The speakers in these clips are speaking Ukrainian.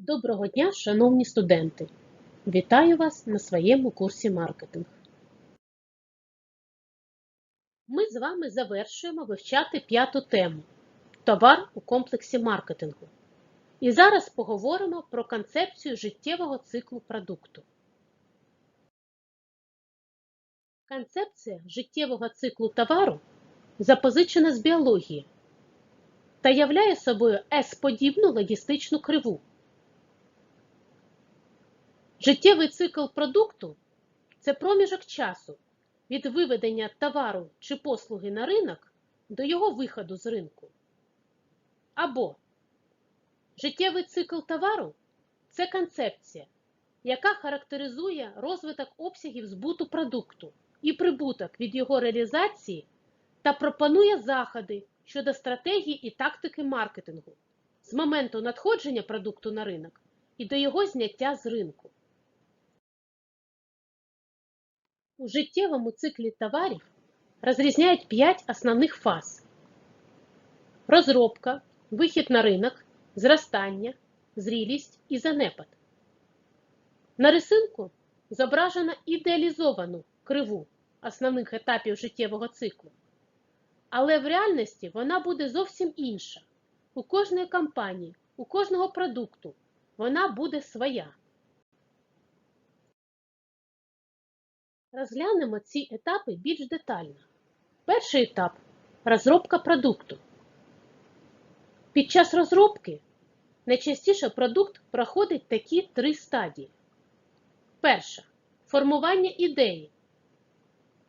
Доброго дня, шановні студенти! Вітаю вас на своєму курсі маркетинг. Ми з вами завершуємо вивчати п'яту тему Товар у комплексі маркетингу. І зараз поговоримо про концепцію життєвого циклу продукту. Концепція життєвого циклу товару запозичена з біології та являє собою S-подібну логістичну криву. Життєвий цикл продукту це проміжок часу від виведення товару чи послуги на ринок до його виходу з ринку. Або життєвий цикл товару це концепція, яка характеризує розвиток обсягів збуту продукту і прибуток від його реалізації та пропонує заходи щодо стратегії і тактики маркетингу з моменту надходження продукту на ринок і до його зняття з ринку. У життєвому циклі товарів розрізняють 5 основних фаз: розробка, вихід на ринок, зростання, зрілість і занепад. На рисунку зображено ідеалізовану криву основних етапів життєвого циклу. Але в реальності вона буде зовсім інша. У кожної компанії, у кожного продукту вона буде своя. Розглянемо ці етапи більш детально. Перший етап розробка продукту. Під час розробки найчастіше продукт проходить такі три стадії. Перша формування ідеї,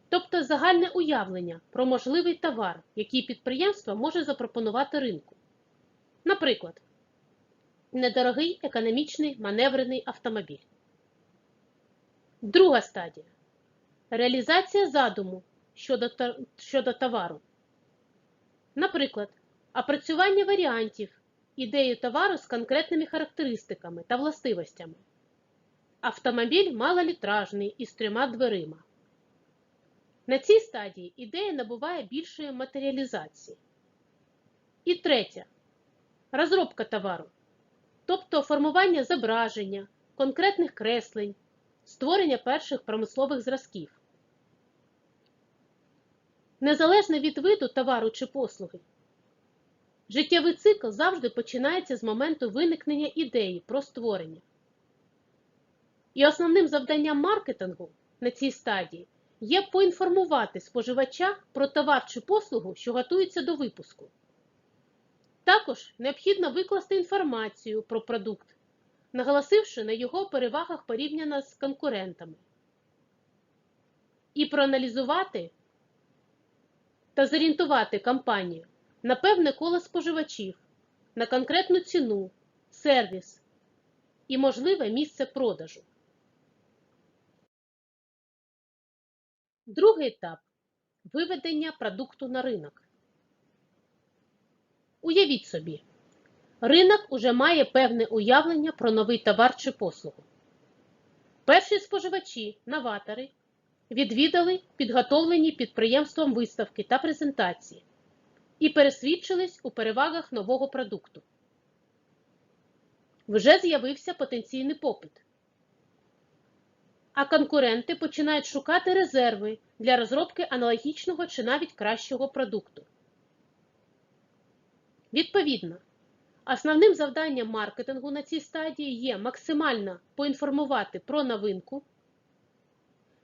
тобто загальне уявлення про можливий товар, який підприємство може запропонувати ринку. Наприклад, недорогий економічний маневрений автомобіль. Друга стадія Реалізація задуму щодо, щодо товару. Наприклад, опрацювання варіантів, ідеї товару з конкретними характеристиками та властивостями. Автомобіль малолітражний із трьома дверима. На цій стадії ідея набуває більшої матеріалізації. І третя розробка товару, тобто формування зображення, конкретних креслень, створення перших промислових зразків. Незалежно від виду товару чи послуги, життєвий цикл завжди починається з моменту виникнення ідеї про створення. І основним завданням маркетингу на цій стадії є поінформувати споживача про товар чи послугу, що готується до випуску. Також необхідно викласти інформацію про продукт, наголосивши на його перевагах порівняно з конкурентами, і проаналізувати та зорієнтувати компанію на певне коло споживачів, на конкретну ціну, сервіс і можливе місце продажу. Другий етап виведення продукту на ринок. Уявіть собі, ринок уже має певне уявлення про новий товар чи послугу. Перші споживачі, новатори, відвідали підготовлені підприємством виставки та презентації і пересвідчились у перевагах нового продукту. Вже з'явився потенційний попит. А конкуренти починають шукати резерви для розробки аналогічного чи навіть кращого продукту. Відповідно, основним завданням маркетингу на цій стадії є максимально поінформувати про новинку,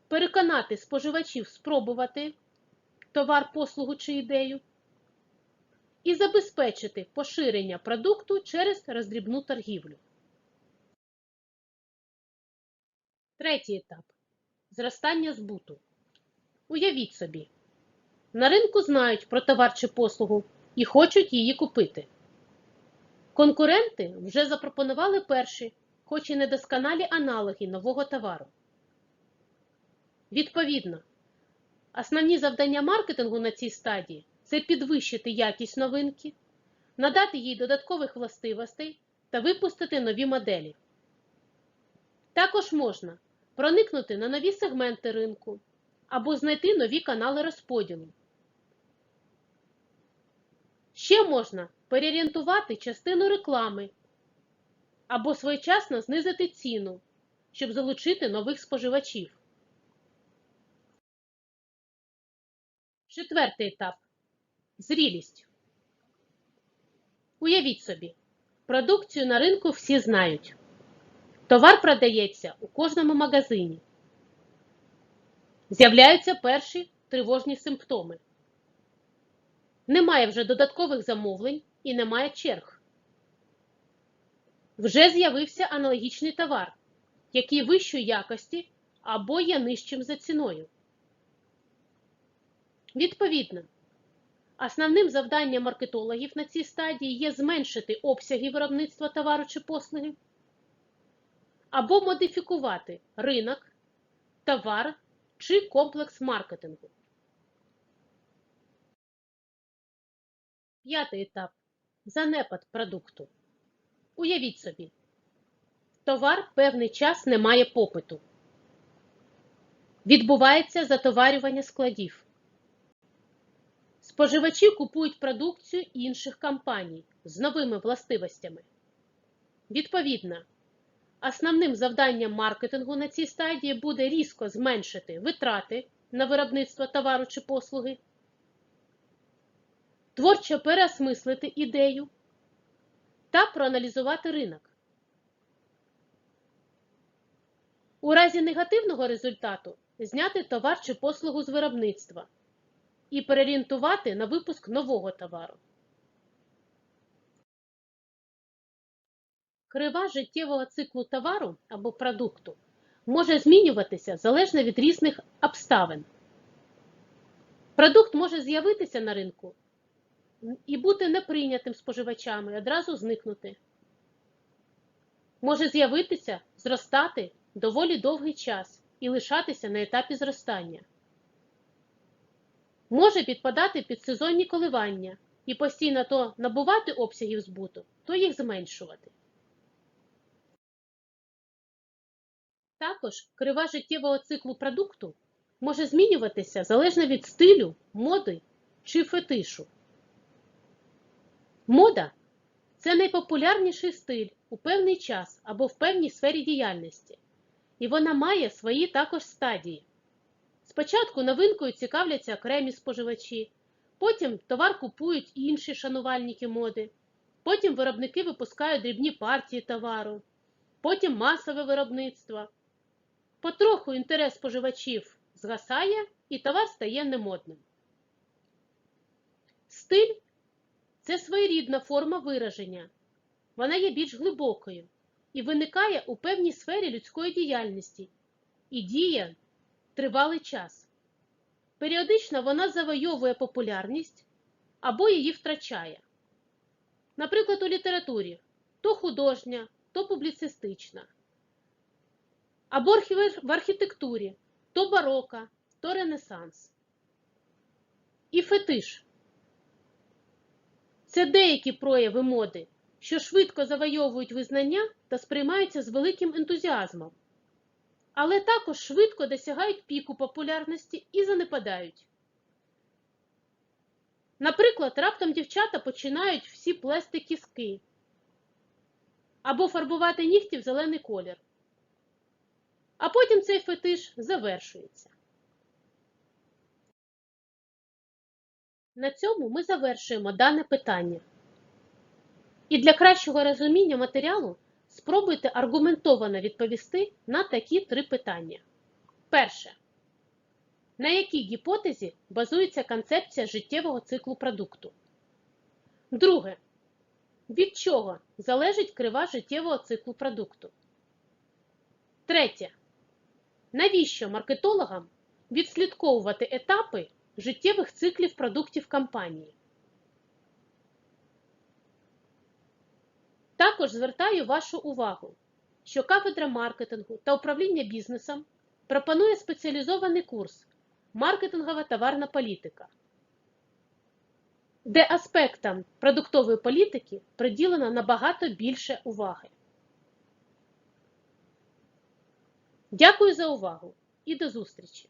переконати споживачів спробувати товар, послугу чи ідею і забезпечити поширення продукту через роздрібну торгівлю. Третій етап зростання збуту. Уявіть собі, на ринку знають про товар чи послугу і хочуть її купити. Конкуренти вже запропонували перші, хоч і недосконалі аналоги нового товару. Відповідно, основні завдання маркетингу на цій стадії це підвищити якість новинки, надати їй додаткових властивостей та випустити нові моделі. Також можна проникнути на нові сегменти ринку або знайти нові канали розподілу. Ще можна переорієнтувати частину реклами або своєчасно знизити ціну, щоб залучити нових споживачів. Четвертий етап зрілість. Уявіть собі, продукцію на ринку всі знають. Товар продається у кожному магазині. З'являються перші тривожні симптоми. Немає вже додаткових замовлень і немає черг. Вже з'явився аналогічний товар, який вищої якості або є нижчим за ціною. Відповідно, основним завданням маркетологів на цій стадії є зменшити обсяги виробництва товару чи послуги або модифікувати ринок, товар чи комплекс маркетингу. П'ятий етап занепад продукту. Уявіть собі, товар певний час не має попиту. Відбувається затоварювання складів. Споживачі купують продукцію інших компаній з новими властивостями. Відповідно, основним завданням маркетингу на цій стадії буде різко зменшити витрати на виробництво товару чи послуги, творчо переосмислити ідею та проаналізувати ринок. У разі негативного результату зняти товар чи послугу з виробництва і переорієнтувати на випуск нового товару. Крива життєвого циклу товару або продукту може змінюватися залежно від різних обставин. Продукт може з'явитися на ринку і бути неприйнятим споживачами, одразу зникнути. Може з'явитися, зростати доволі довгий час і лишатися на етапі зростання. Може підпадати під сезонні коливання і постійно то набувати обсягів збуту, то їх зменшувати. Також крива життєвого циклу продукту може змінюватися залежно від стилю, моди чи фетишу. Мода це найпопулярніший стиль у певний час або в певній сфері діяльності, і вона має свої також стадії. Спочатку новинкою цікавляться окремі споживачі, потім товар купують інші шанувальники моди, потім виробники випускають дрібні партії товару, потім масове виробництво. Потроху інтерес споживачів згасає і товар стає немодним. Стиль це своєрідна форма вираження. Вона є більш глибокою і виникає у певній сфері людської діяльності і діє тривалий час. Періодично вона завойовує популярність або її втрачає. Наприклад, у літературі то художня, то публіцистична. Або в архітектурі то барока, то ренесанс. І фетиш це деякі прояви моди, що швидко завойовують визнання та сприймаються з великим ентузіазмом, але також швидко досягають піку популярності і занепадають. Наприклад, раптом дівчата починають всі плести кіски або фарбувати нігті в зелений колір. А потім цей фетиш завершується. На цьому ми завершуємо дане питання. І для кращого розуміння матеріалу спробуйте аргументовано відповісти на такі три питання. Перше. На якій гіпотезі базується концепція життєвого циклу продукту? Друге. Від чого залежить крива життєвого циклу продукту? Третє. Навіщо маркетологам відслідковувати етапи життєвих циклів продуктів компанії? Також звертаю вашу увагу, що кафедра маркетингу та управління бізнесом пропонує спеціалізований курс Маркетингова товарна політика, де аспектам продуктової політики приділено набагато більше уваги. Дякую за увагу і до зустрічі!